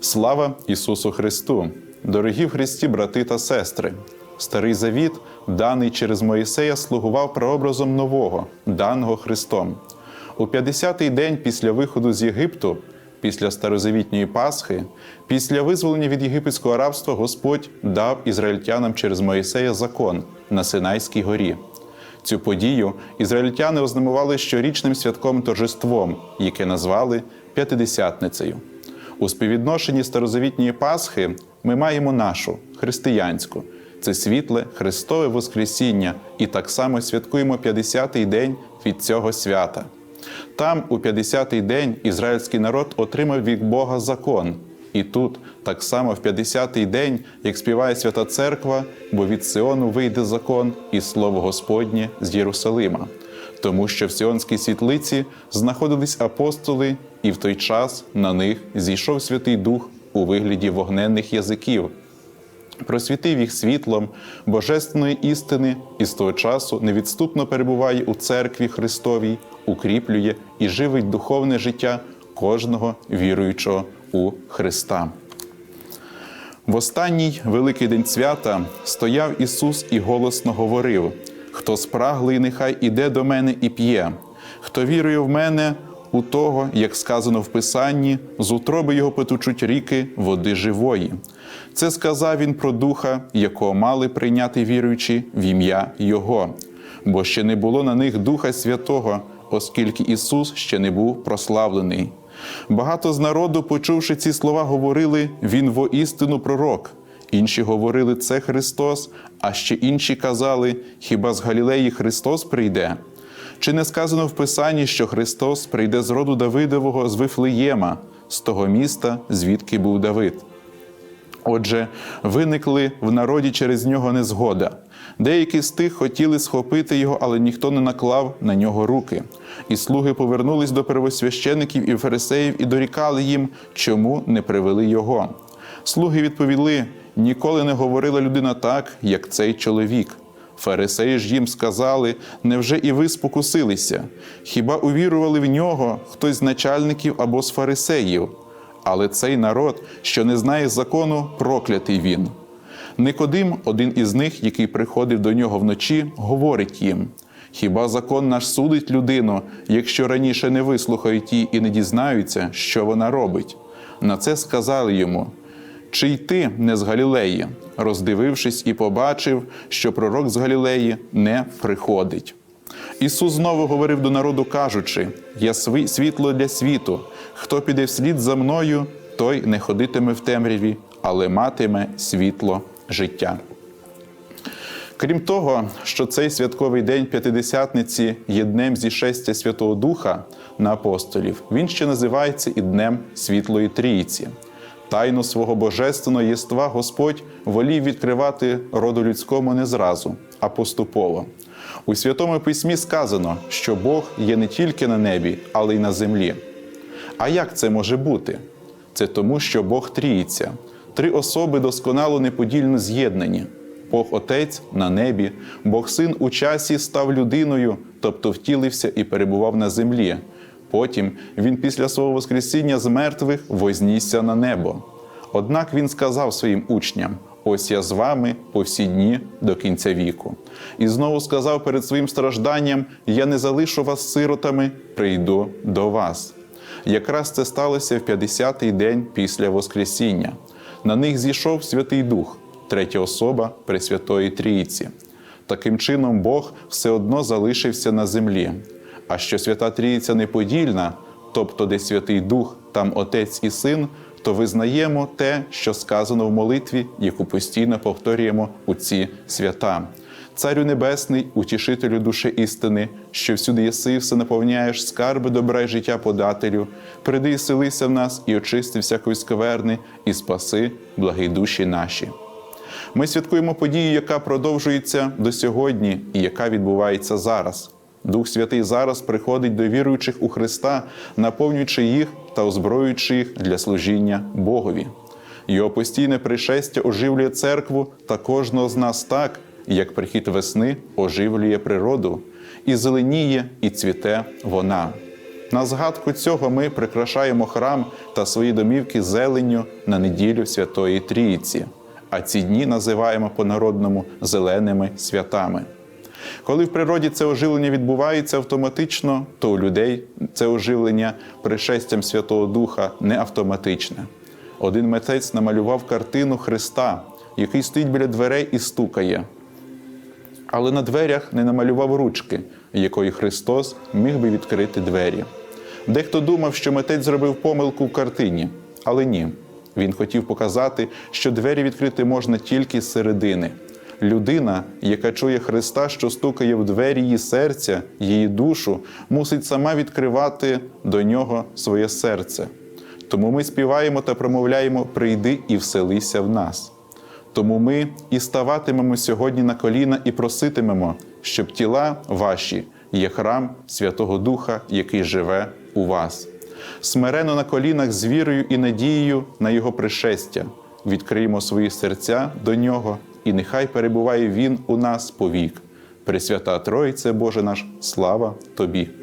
Слава Ісусу Христу! Дорогі в Христі, брати та сестри! Старий Завіт, даний через Моїсея, слугував прообразом нового, даного Христом. У 50-й день після виходу з Єгипту, після старозавітньої Пасхи, після визволення від єгипетського рабства, Господь дав ізраїльтянам через Моїсея закон на Синайській горі. Цю подію ізраїльтяни ознамували щорічним святком торжеством, яке назвали П'ятидесятницею. У співвідношенні старозавітньої Пасхи ми маємо нашу християнську. Це світле Христове Воскресіння, і так само святкуємо 50-й день від цього свята. Там, у 50-й день, ізраїльський народ отримав від Бога закон. І тут, так само в 50-й день, як співає Свята Церква, бо від Сиону вийде закон і слово Господнє з Єрусалима. Тому що в Сіонській світлиці знаходились апостоли, і в той час на них зійшов Святий Дух у вигляді вогненних язиків, просвітив їх світлом божественної істини і з того часу невідступно перебуває у церкві Христовій, укріплює і живить духовне життя кожного віруючого у Христа. В останній великий день свята стояв Ісус і голосно говорив: Хто спраглий, нехай іде до мене і п'є, хто вірує в мене, у того, як сказано в Писанні, з утроби його потучуть ріки води живої. Це сказав він про духа, якого мали прийняти віруючі в ім'я Його, бо ще не було на них Духа Святого, оскільки Ісус ще не був прославлений. Багато з народу, почувши ці слова, говорили: Він воістину пророк. Інші говорили, це Христос, а ще інші казали, хіба з Галілеї Христос прийде? Чи не сказано в Писанні, що Христос прийде з роду Давидового з Вифлеєма, з того міста, звідки був Давид? Отже, виникли в народі через нього незгода. Деякі з тих хотіли схопити його, але ніхто не наклав на нього руки. І слуги повернулись до первосвящеників і фарисеїв і дорікали їм, чому не привели його. Слуги відповіли: ніколи не говорила людина так, як цей чоловік. Фарисеї ж їм сказали: невже і ви спокусилися? Хіба увірували в нього хтось з начальників або з фарисеїв? Але цей народ, що не знає закону, проклятий він. Никодим, один із них, який приходив до нього вночі, говорить їм: Хіба закон наш судить людину, якщо раніше не вислухають її і не дізнаються, що вона робить? На це сказали йому: Чи й ти не з Галілеї, роздивившись і побачив, що пророк з Галілеї не приходить. Ісус знову говорив до народу, кажучи: Я сві- світло для світу. Хто піде вслід за мною, той не ходитиме в темряві, але матиме світло життя. Крім того, що цей святковий день П'ятидесятниці є днем зішестя Святого Духа на апостолів, він ще називається і Днем Світлої Трійці. Тайну свого божественного єства Господь волів відкривати роду людському не зразу, а поступово. У Святому Письмі сказано, що Бог є не тільки на небі, але й на землі. А як це може бути? Це тому, що Бог тріється, три особи досконало неподільно з'єднані. Бог Отець на небі, Бог Син у часі став людиною, тобто втілився і перебував на землі. Потім він після свого Воскресіння з мертвих вознісся на небо. Однак він сказав своїм учням: Ось я з вами по всі дні до кінця віку. І знову сказав перед своїм стражданням: Я не залишу вас сиротами, прийду до вас. Якраз це сталося в 50-й день після Воскресіння. На них зійшов Святий Дух, третя особа Пресвятої Трійці. Таким чином, Бог все одно залишився на землі. А що Свята Трійця неподільна, тобто де Святий Дух, там Отець і Син, то визнаємо те, що сказано в молитві, яку постійно повторюємо у ці свята. Царю Небесний, утішителю душі істини, що всюди єси, все наповняєш скарби добра й життя подателю, приди і селися в нас і очисти всякої скверни, і спаси, благі душі наші. Ми святкуємо подію, яка продовжується до сьогодні і яка відбувається зараз. Дух Святий зараз приходить до віруючих у Христа, наповнюючи їх та озброюючи їх для служіння Богові. Його постійне пришестя оживлює церкву та кожного з нас так, як прихід весни оживлює природу, і зеленіє, і цвіте вона. На згадку цього ми прикрашаємо храм та свої домівки зеленню на неділю Святої Трійці, а ці дні називаємо по-народному зеленими святами. Коли в природі це оживлення відбувається автоматично, то у людей це оживлення пришестям Святого Духа не автоматичне. Один митець намалював картину Христа, який стоїть біля дверей і стукає. Але на дверях не намалював ручки, якою Христос міг би відкрити двері. Дехто думав, що митець зробив помилку в картині, але ні. Він хотів показати, що двері відкрити можна тільки з середини. Людина, яка чує Христа, що стукає в двері її серця, її душу, мусить сама відкривати до нього своє серце. Тому ми співаємо та промовляємо Прийди і вселися в нас. Тому ми і ставатимемо сьогодні на коліна і проситимемо, щоб тіла ваші є храм Святого Духа, який живе у вас. Смирено на колінах з вірою і надією на Його пришестя. Відкриємо свої серця до Нього, і нехай перебуває Він у нас повік. Пресвята Тройце Боже наш, слава Тобі!